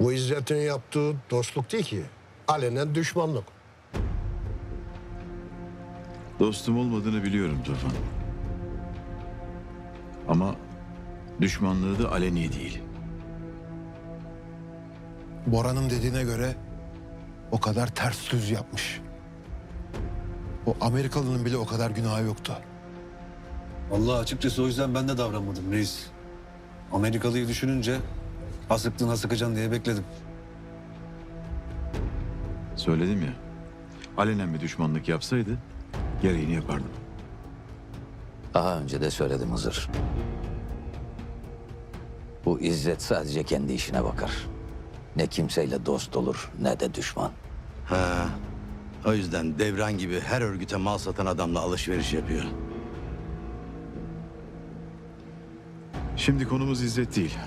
Bu İzzet'in yaptığı dostluk değil ki. Alenen düşmanlık. Dostum olmadığını biliyorum Tufan. Ama düşmanlığı da aleni değil. Bora'nın dediğine göre o kadar ters düz yapmış. O Amerikalının bile o kadar günahı yoktu. Allah açıkçası o yüzden ben de davranmadım reis. Amerikalıyı düşününce ha sıktın ha sıkacaksın diye bekledim. Söyledim ya. Alenen bir düşmanlık yapsaydı gereğini yapardım. Daha önce de söyledim Hızır. Bu İzzet sadece kendi işine bakar. Ne kimseyle dost olur ne de düşman. Ha. O yüzden Devran gibi her örgüte mal satan adamla alışveriş yapıyor. Şimdi konumuz İzzet değil.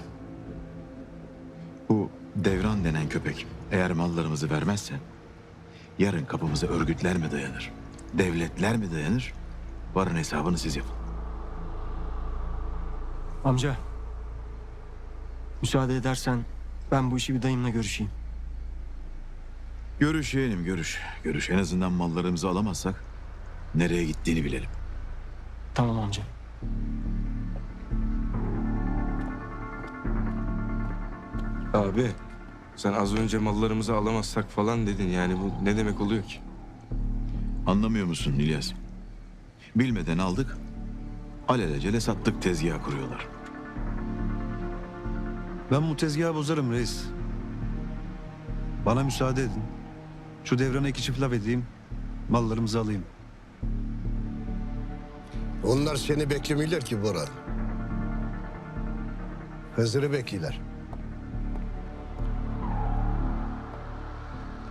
Bu devran denen köpek eğer mallarımızı vermezse yarın kapımıza örgütler mi dayanır? Devletler mi dayanır? Varın hesabını siz yapın. Amca. Müsaade edersen ben bu işi bir dayımla görüşeyim. Görüş yeğenim görüş. Görüş en azından mallarımızı alamazsak nereye gittiğini bilelim. Tamam amca. Abi sen az önce mallarımızı alamazsak falan dedin yani bu ne demek oluyor ki? Anlamıyor musun İlyas? Bilmeden aldık, alelacele sattık tezgah kuruyorlar. Ben bu tezgahı bozarım reis. Bana müsaade edin. Şu devrana iki çift laf edeyim. Mallarımızı alayım. Onlar seni beklemiyorlar ki Bora. Hızır'ı bekliyorlar.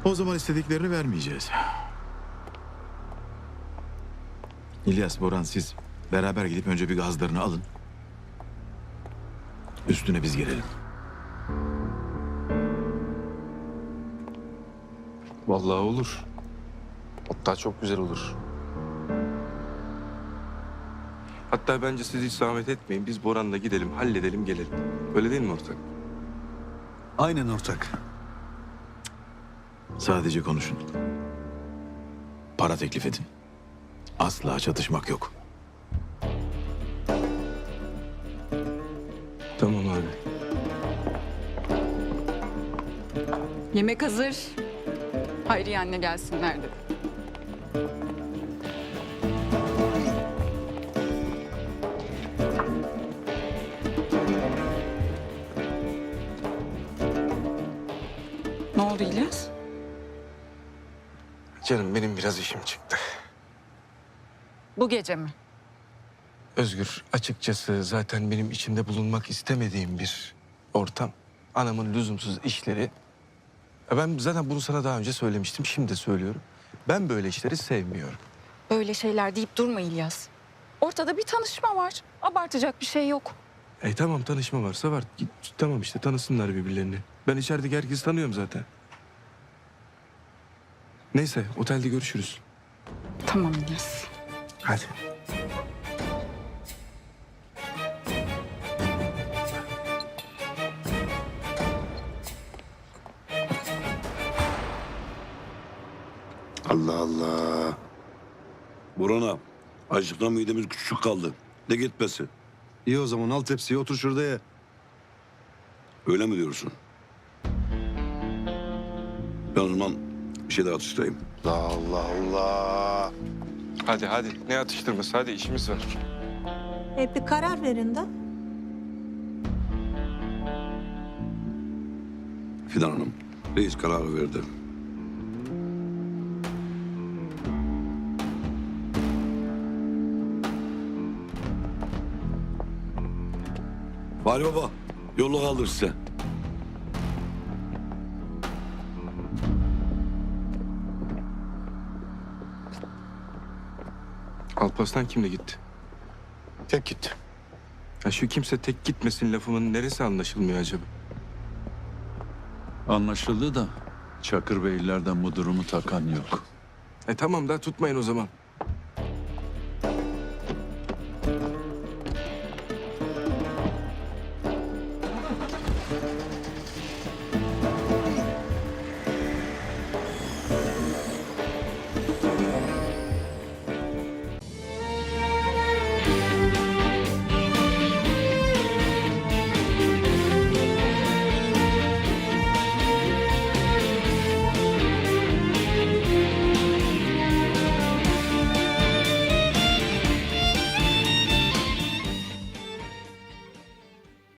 O zaman istediklerini vermeyeceğiz. İlyas, Boran siz beraber gidip önce bir gazlarını alın. Üstüne biz gelelim. Vallahi olur. Hatta çok güzel olur. Hatta bence siz hiç zahmet etmeyin. Biz Boran'la gidelim, halledelim, gelelim. Öyle değil mi ortak? Aynen ortak. Sadece konuşun. Para teklif edin. Asla çatışmak yok. Tamam abi. Yemek hazır. Hayriye anne gelsinler dedi. Ne oldu İlyas? Canım benim biraz işim çıktı. Bu gece mi? Özgür açıkçası zaten benim içinde bulunmak istemediğim bir ortam. Anamın lüzumsuz işleri. Ben zaten bunu sana daha önce söylemiştim. Şimdi de söylüyorum. Ben böyle işleri sevmiyorum. Böyle şeyler deyip durma İlyas. Ortada bir tanışma var. Abartacak bir şey yok. E tamam tanışma varsa var. Git, tamam işte tanısınlar birbirlerini. Ben içerideki herkesi tanıyorum zaten. Neyse otelde görüşürüz. Tamam İlyas. Hadi. Allah Allah. Burana, açlıktan midemiz küçük kaldı. Ne gitmesi? İyi o zaman al tepsiyi otur şurada ye. Öyle mi diyorsun? Ben o zaman şey daha. Allah Allah. Hadi hadi. Ne atıştırması? Hadi işimiz var. E bir karar verin de. Fidan Hanım, reis kararı verdi. Vali Baba, yolu kaldır size. Alparslan kimle gitti? Tek gitti. Ya şu kimse tek gitmesin lafımın neresi anlaşılmıyor acaba? Anlaşıldı da Çakır Beylerden bu durumu takan yok. E tamam da tutmayın o zaman.